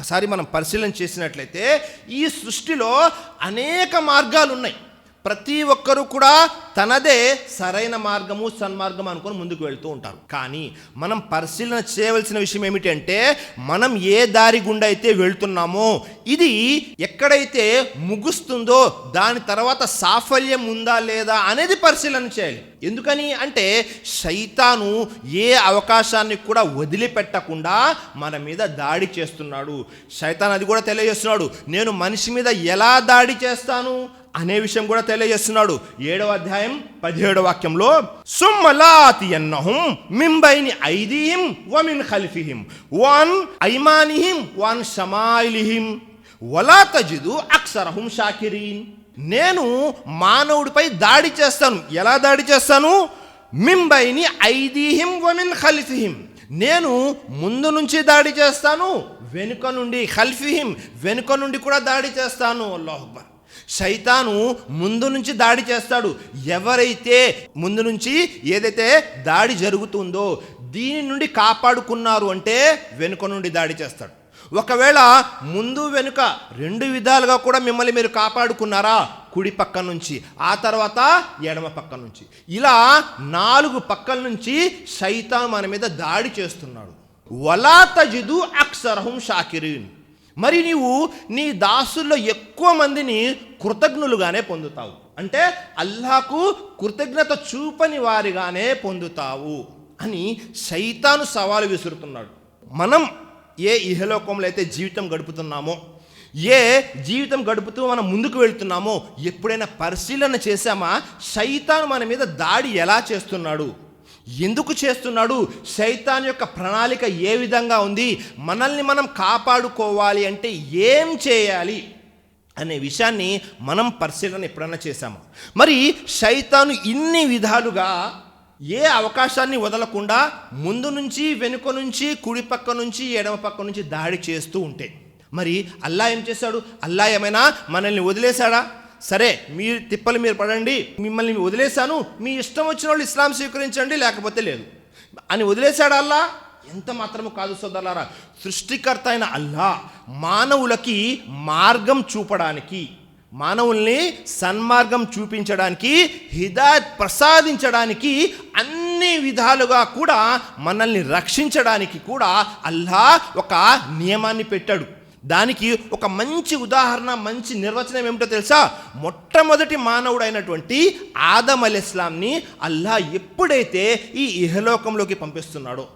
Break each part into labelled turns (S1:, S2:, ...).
S1: ఒకసారి మనం పరిశీలన చేసినట్లయితే ఈ సృష్టిలో అనేక మార్గాలు ఉన్నాయి ప్రతి ఒక్కరూ కూడా తనదే సరైన మార్గము సన్మార్గం అనుకొని ముందుకు వెళ్తూ ఉంటారు. కానీ మనం పరిశీలన చేయవలసిన విషయం ఏమిటంటే మనం ఏ దారి గుండా అయితే వెళ్తున్నామో ఇది ఎక్కడైతే ముగుస్తుందో దాని తర్వాత సాఫల్యం ఉందా లేదా అనేది పరిశీలన చేయాలి. ఎందుకని అంటే శైతాను ఏ అవకాశాన్ని కూడా వదిలిపెట్టకుండా మన మీద దాడి చేస్తున్నాడు. శైతాన్ అది కూడా తెలియజేస్తున్నాడు నేను మనిషి మీద ఎలా దాడి చేస్తాను? అనే విషయం కూడా తెలియజేస్తున్నాడు. ఏడవ అధ్యాయం పదిహేడవ వాక్యంలో సుమ్మలాతి ఎన్నహుం మింబైని ఐదీహిం వమిన్ ఖల్ఫిహిం వన్ ఐమానిహిం వన్ షమాయిలిహిం వలా తజిదు అక్షరహుం షాకిరీన్. నేను మానవుడిపై దాడి చేస్తాను. ఎలా దాడి చేస్తాను? మింబైని ఐదీహిం వమిన్ ఖల్ఫిహిం నేను ముందు నుంచి దాడి చేస్తాను వెనుక నుండి ఖల్ఫిహిం వెనుక నుండి కూడా దాడి చేస్తాను. అల్లాహ్ అక్బర్. శైతాను ముందు నుంచి దాడి చేస్తాడు. ఎవరైతే ముందు నుంచి ఏదైతే దాడి జరుగుతుందో దీని నుండి కాపాడుకున్నారు అంటే వెనుక నుండి దాడి చేస్తాడు. ఒకవేళ ముందు వెనుక రెండు విధాలుగా కూడా మిమ్మల్ని మీరు కాపాడుకున్నారా? కుడి పక్క నుంచి ఆ తర్వాత ఎడమ పక్క నుంచి. ఇలా నాలుగు పక్కల నుంచి శైతాన్ మన మీద దాడి చేస్తున్నాడు. వలా తజిదు అక్సరహం షాకిరీన్. మరి నీవు నీ దాసుల్లో ఎక్కువ మందిని కృతజ్ఞులుగానే పొందుతావు. అంటే అల్లాకు కృతజ్ఞత చూపని వారిగానే పొందుతావు అని సైతాను సవాలు విసురుతున్నాడు. మనం ఏ ఇహలోకంలో అయితే జీవితం గడుపుతున్నామో ఏ జీవితం గడుపుతూ మనం ముందుకు వెళ్తున్నామో ఎప్పుడైనా పరిశీలన చేశామా? శైతాను మన మీద దాడి ఎలా చేస్తున్నాడు? ఎందుకు చేస్తున్నాడు? శైతాన్ యొక్క ప్రణాళిక ఏ విధంగా ఉంది? మనల్ని మనం కాపాడుకోవాలి అంటే ఏం చేయాలి? అనే విషయాన్ని మనం పరిశీలన ఎప్పుడైనా చేశాము? మరి శైతాను ఇన్ని విధాలుగా ఏ అవకాశాన్ని వదలకుండా ముందు నుంచి వెనుక నుంచి కుడి పక్క నుంచి ఎడమ పక్క నుంచి దాడి చేస్తూ ఉంటే మరి అల్లా ఏం చేశాడు? అల్లా ఏమైనా మనల్ని వదిలేశాడా? సరే మీరు తిప్పలు మీరు పడండి మిమ్మల్ని వదిలేశాను మీ ఇష్టం వచ్చిన వాళ్ళు ఇస్లాం స్వీకరించండి లేకపోతే లేదు. అని వదిలేశాడు అల్లా? ఎంత మాత్రము కాదు సోదరులారా సృష్టికర్త అయిన అల్లా మానవులకి మార్గం చూపడానికి మానవుల్ని సన్మార్గం చూపించడానికి హిదాయత్ ప్రసాదించడానికి అన్ని విధాలుగా కూడా మనల్ని రక్షించడానికి కూడా అల్లా ఒక నియమాన్ని పెట్టాడు. దానికి ఒక మంచి ఉదాహరణ మంచి నిర్వచనం ఏమిటో తెలుసా? మొట్టమొదటి మానవుడైనటువంటి ఆదమ్ అల్ ఇస్లాంని అల్లా ఎప్పుడైతే ఈ ఇహలోకంలోకి పంపిస్తున్నాడో.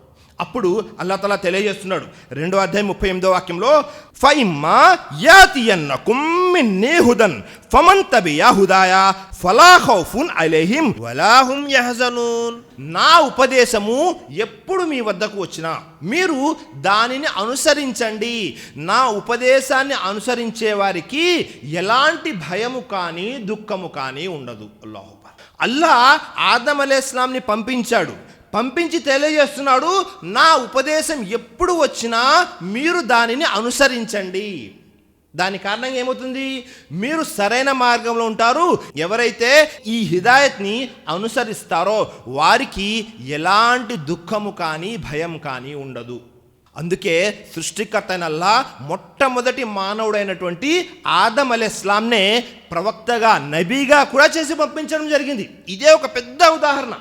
S1: అప్పుడు అల్లా తలా తెలియజేస్తున్నాడు. రెండో అధ్యాయం ముప్పై ఎనిమిదో వాక్యంలో ఫైమ్మా యాతియన్నకుం కుమ్మి నేహుదన్ ఫమన్ తబియా హుదాయా ఫలా ఖౌఫున్ అలైహిం వలాహుం యహజనూన్. నా ఉపదేశము ఎప్పుడు మీ వద్దకు వచ్చినా మీరు దానిని అనుసరించండి. నా ఉపదేశాన్ని అనుసరించే వారికి ఎలాంటి భయము కానీ దుఃఖము కానీ ఉండదు. అల్లాహు అల్లా ఆదమ్ అలే ఇస్లాంని పంపించాడు. పంపించి తెలియజేస్తున్నాడు నా ఉపదేశం ఎప్పుడు వచ్చినా మీరు దానిని అనుసరించండి. దాని కారణంగా ఏమవుతుంది? మీరు సరైన మార్గంలో ఉంటారు. ఎవరైతే ఈ హిదాయత్ని అనుసరిస్తారో వారికి ఎలాంటి దుఃఖము కానీ భయం కానీ ఉండదు. అందుకే సృష్టికర్త మొట్టమొదటి మానవుడైనటువంటి ఆదం అలే ఇస్లాంనే ప్రవక్తగా నబీగా కూడా చేసి పంపించడం జరిగింది. ఇదే ఒక పెద్ద ఉదాహరణ.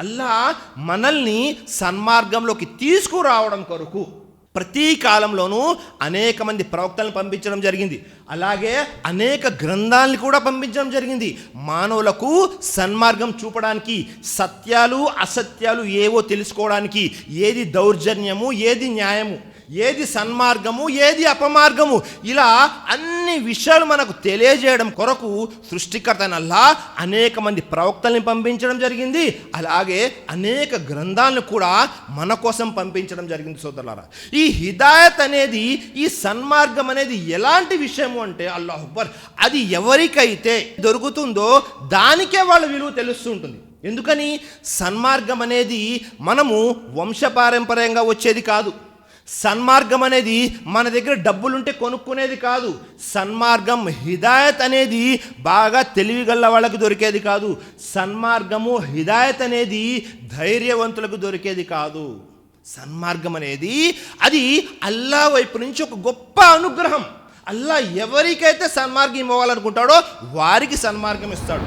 S1: అల్లా మనల్ని సన్మార్గంలోకి తీసుకురావడం కొరకు ప్రతి కాలంలోనూ అనేక మంది ప్రవక్తలను పంపించడం జరిగింది. అలాగే అనేక గ్రంథాలను కూడా పంపించడం జరిగింది. మానవులకు సన్మార్గం చూపడానికి సత్యాలు అసత్యాలు ఏవో తెలుసుకోవడానికి ఏది దౌర్జన్యము ఏది న్యాయము? ఏది సన్మార్గము ఏది అపమార్గము ఇలా అన్ని విషయాలు మనకు తెలియజేయడం కొరకు సృష్టికర్త అల్లా అనేక మంది ప్రవక్తల్ని పంపించడం జరిగింది. అలాగే అనేక గ్రంథాలను కూడా మన కోసం పంపించడం జరిగింది సోదరులారా. ఈ హిదాయత్ అనేది ఈ సన్మార్గం అనేది ఎలాంటి విషయము అంటే అల్లాహ్ అక్బర్ అది ఎవరికైతే దొరుకుతుందో దానికే వాళ్ళ విలువ తెలుస్తూ ఉంటుంది ఎందుకని? సన్మార్గం అనేది మనము వంశపారంపర్యంగా వచ్చేది కాదు. సన్మార్గం అనేది మన దగ్గర డబ్బులుంటే కొనుక్కునేది కాదు. సన్మార్గం హిదాయత్ అనేది బాగా తెలివిగల వాళ్ళకి దొరికేది కాదు. సన్మార్గము హిదాయత్ అనేది ధైర్యవంతులకు దొరికేది కాదు. సన్మార్గం అనేది అది అల్లా వైపు నుంచి ఒక గొప్ప అనుగ్రహం. అల్లా ఎవరికైతే సన్మార్గం ఇవ్వాలనుకుంటాడో వారికి సన్మార్గం ఇస్తాడు.